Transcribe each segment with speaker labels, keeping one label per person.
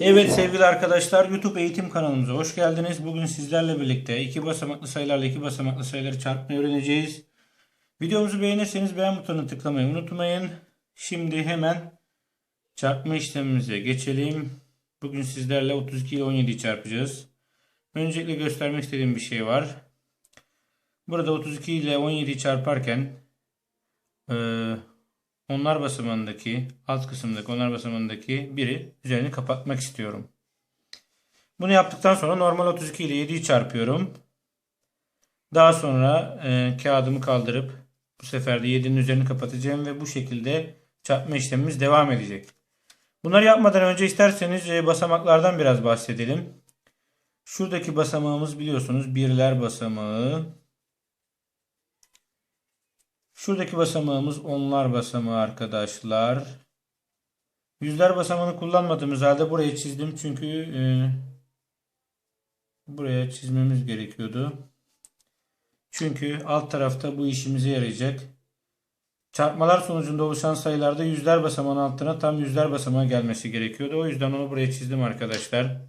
Speaker 1: Evet sevgili arkadaşlar YouTube eğitim kanalımıza hoş geldiniz. Bugün sizlerle birlikte iki basamaklı sayılarla iki basamaklı sayıları çarpmayı öğreneceğiz. Videomuzu beğenirseniz beğen butonuna tıklamayı unutmayın. Şimdi hemen çarpma işlemimize geçelim. Bugün sizlerle 32 ile 17'yi çarpacağız. Öncelikle göstermek istediğim bir şey var. Burada 32 ile 17'yi çarparken onlar basamağındaki alt kısımdaki onlar basamağındaki biri üzerini kapatmak istiyorum. Bunu yaptıktan sonra normal 32 ile 7'yi çarpıyorum. Daha sonra e, kağıdımı kaldırıp bu sefer de 7'nin üzerini kapatacağım ve bu şekilde çarpma işlemimiz devam edecek. Bunları yapmadan önce isterseniz e, basamaklardan biraz bahsedelim. Şuradaki basamağımız biliyorsunuz birler basamağı. Şuradaki basamağımız onlar basamağı arkadaşlar. Yüzler basamağını kullanmadığımız halde buraya çizdim. Çünkü e, buraya çizmemiz gerekiyordu. Çünkü alt tarafta bu işimize yarayacak. Çarpmalar sonucunda oluşan sayılarda yüzler basamağının altına tam yüzler basamağı gelmesi gerekiyordu. O yüzden onu buraya çizdim arkadaşlar.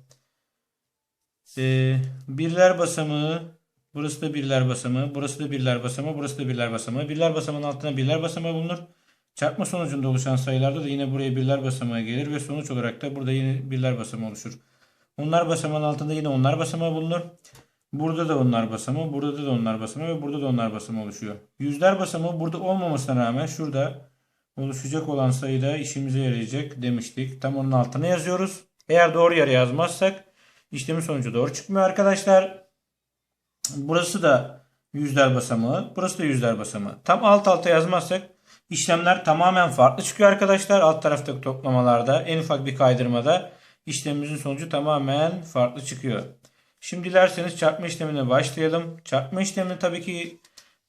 Speaker 1: E, birler basamağı Burası da birler basamağı, burası da birler basamağı, burası da birler basamağı. Birler basamağının altına birler basamağı bulunur. Çarpma sonucunda oluşan sayılarda da yine buraya birler basamağı gelir ve sonuç olarak da burada yine birler basamağı oluşur. Onlar basamağının altında yine onlar basamağı bulunur. Burada da onlar basamağı, burada da onlar basamağı ve burada da onlar basamağı oluşuyor. Yüzler basamağı burada olmamasına rağmen şurada oluşacak olan sayıda işimize yarayacak demiştik. Tam onun altına yazıyoruz. Eğer doğru yere yazmazsak işlemin sonucu doğru çıkmıyor arkadaşlar. Burası da yüzler basamağı. Burası da yüzler basamağı. Tam alt alta yazmazsak işlemler tamamen farklı çıkıyor arkadaşlar. Alt taraftaki toplamalarda en ufak bir kaydırmada işlemimizin sonucu tamamen farklı çıkıyor. Şimdi dilerseniz çarpma işlemine başlayalım. Çarpma işlemini tabii ki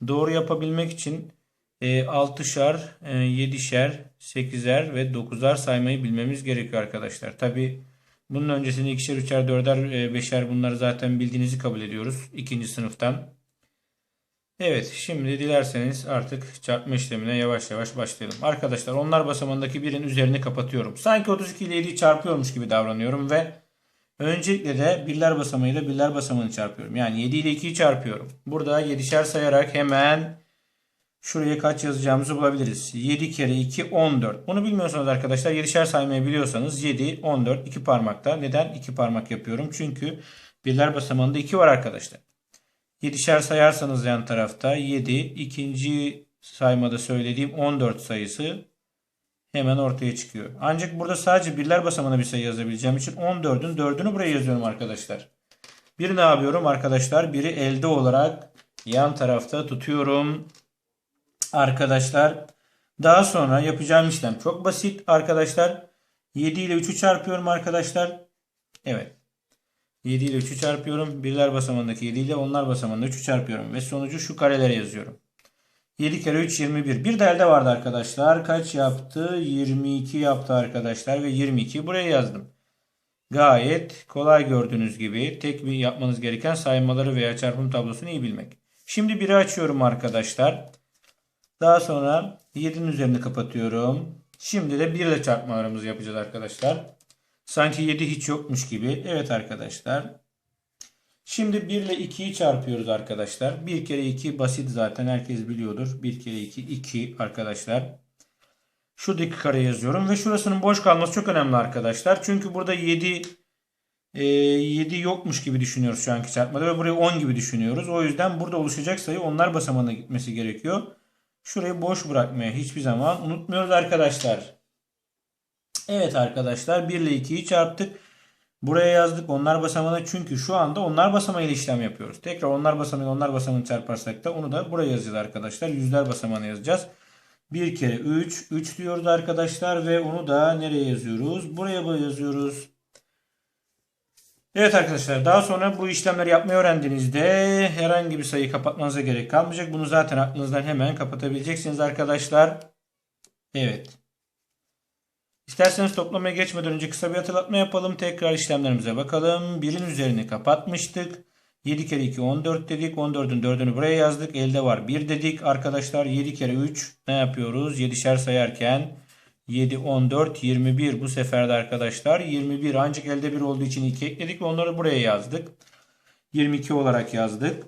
Speaker 1: doğru yapabilmek için e, 6'şar, e, 7'şer, 8'er ve 9'ar saymayı bilmemiz gerekiyor arkadaşlar. Tabii bunun öncesinde ikişer, üçer, dörder, e, beşer bunları zaten bildiğinizi kabul ediyoruz ikinci sınıftan. Evet şimdi dilerseniz artık çarpma işlemine yavaş yavaş başlayalım. Arkadaşlar onlar basamağındaki birin üzerini kapatıyorum. Sanki 32 ile 7'yi çarpıyormuş gibi davranıyorum ve öncelikle de birler basamağıyla birler basamağını çarpıyorum. Yani 7 ile 2'yi çarpıyorum. Burada 7'şer sayarak hemen Şuraya kaç yazacağımızı bulabiliriz. 7 kere 2 14. Bunu bilmiyorsanız arkadaşlar 7'şer saymayı biliyorsanız 7 14 2 parmakta. Neden 2 parmak yapıyorum? Çünkü birler basamağında 2 var arkadaşlar. 7'şer sayarsanız yan tarafta 7 ikinci saymada söylediğim 14 sayısı hemen ortaya çıkıyor. Ancak burada sadece birler basamağına bir sayı yazabileceğim için 14'ün 4'ünü buraya yazıyorum arkadaşlar. Bir ne yapıyorum arkadaşlar? Biri elde olarak yan tarafta tutuyorum arkadaşlar. Daha sonra yapacağım işlem çok basit arkadaşlar. 7 ile 3'ü çarpıyorum arkadaşlar. Evet. 7 ile 3'ü çarpıyorum. Birler basamağındaki 7 ile onlar basamağında 3'ü çarpıyorum. Ve sonucu şu karelere yazıyorum. 7 kere 3 21. Bir de elde vardı arkadaşlar. Kaç yaptı? 22 yaptı arkadaşlar. Ve 22 buraya yazdım. Gayet kolay gördüğünüz gibi tek bir yapmanız gereken saymaları veya çarpım tablosunu iyi bilmek. Şimdi 1'i açıyorum arkadaşlar. Daha sonra 7'nin üzerini kapatıyorum. Şimdi de 1 ile çarpmalarımızı yapacağız arkadaşlar. Sanki 7 hiç yokmuş gibi. Evet arkadaşlar. Şimdi 1 ile 2'yi çarpıyoruz arkadaşlar. 1 kere 2 basit zaten herkes biliyordur. 1 kere 2 2 arkadaşlar. Şuradaki kare yazıyorum ve şurasının boş kalması çok önemli arkadaşlar. Çünkü burada 7 e, 7 yokmuş gibi düşünüyoruz şu anki çarpmada ve burayı 10 gibi düşünüyoruz. O yüzden burada oluşacak sayı onlar basamağına gitmesi gerekiyor. Şurayı boş bırakmaya hiçbir zaman unutmuyoruz arkadaşlar. Evet arkadaşlar 1 ile 2'yi çarptık. Buraya yazdık onlar basamağına çünkü şu anda onlar basamağıyla işlem yapıyoruz. Tekrar onlar basamağıyla onlar basamağını çarparsak da onu da buraya yazacağız arkadaşlar. Yüzler basamağına yazacağız. 1 kere 3. 3 diyoruz arkadaşlar ve onu da nereye yazıyoruz? Buraya yazıyoruz. Evet arkadaşlar daha sonra bu işlemleri yapmayı öğrendiğinizde herhangi bir sayıyı kapatmanıza gerek kalmayacak. Bunu zaten aklınızdan hemen kapatabileceksiniz arkadaşlar. Evet. İsterseniz toplamaya geçmeden önce kısa bir hatırlatma yapalım. Tekrar işlemlerimize bakalım. Birin üzerini kapatmıştık. 7 kere 2 14 dedik. 14'ün 4'ünü buraya yazdık. Elde var 1 dedik. Arkadaşlar 7 kere 3 ne yapıyoruz? 7'şer sayarken 7, 14, 21 bu sefer de arkadaşlar 21 ancak elde 1 olduğu için 2 ekledik ve onları buraya yazdık. 22 olarak yazdık.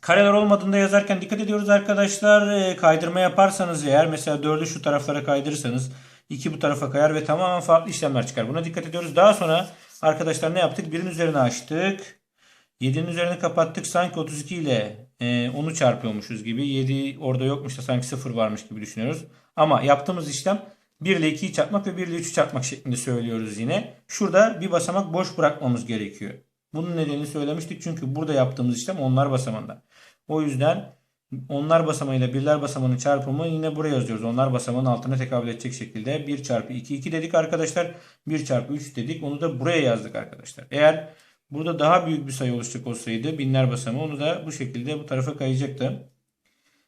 Speaker 1: Kareler olmadığında yazarken dikkat ediyoruz arkadaşlar. Ee, Kaydırma yaparsanız eğer mesela 4'ü şu taraflara kaydırırsanız 2 bu tarafa kayar ve tamamen farklı işlemler çıkar. Buna dikkat ediyoruz. Daha sonra arkadaşlar ne yaptık? 1'in üzerine açtık. 7'nin üzerini kapattık. Sanki 32 ile e, 10'u çarpıyormuşuz gibi. 7 orada yokmuş da sanki 0 varmış gibi düşünüyoruz. Ama yaptığımız işlem 1 ile 2'yi çarpmak ve 1 ile 3'ü çarpmak şeklinde söylüyoruz yine. Şurada bir basamak boş bırakmamız gerekiyor. Bunun nedenini söylemiştik çünkü burada yaptığımız işlem onlar basamağında. O yüzden onlar basamağıyla birler basamağının çarpımı yine buraya yazıyoruz. Onlar basamağının altına tekabül edecek şekilde 1 çarpı 2 2 dedik arkadaşlar. 1 çarpı 3 dedik. Onu da buraya yazdık arkadaşlar. Eğer burada daha büyük bir sayı oluşacak olsaydı binler basamağı onu da bu şekilde bu tarafa kayacaktı.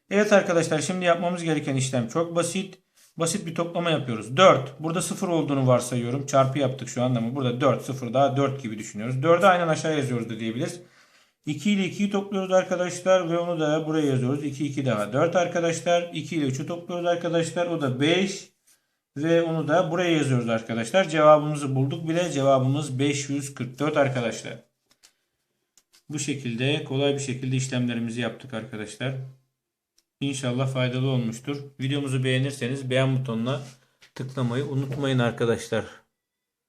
Speaker 1: Evet arkadaşlar şimdi yapmamız gereken işlem çok basit. Basit bir toplama yapıyoruz. 4. Burada 0 olduğunu varsayıyorum. Çarpı yaptık şu anda ama burada 4 0 daha 4 gibi düşünüyoruz. 4'ü aynen aşağı yazıyoruz da diyebiliriz. 2 ile 2'yi topluyoruz arkadaşlar ve onu da buraya yazıyoruz. 2 2 daha 4 arkadaşlar. 2 ile 3'ü topluyoruz arkadaşlar. O da 5 ve onu da buraya yazıyoruz arkadaşlar. Cevabımızı bulduk bile. Cevabımız 544 arkadaşlar. Bu şekilde kolay bir şekilde işlemlerimizi yaptık arkadaşlar. İnşallah faydalı olmuştur. Videomuzu beğenirseniz beğen butonuna tıklamayı unutmayın arkadaşlar.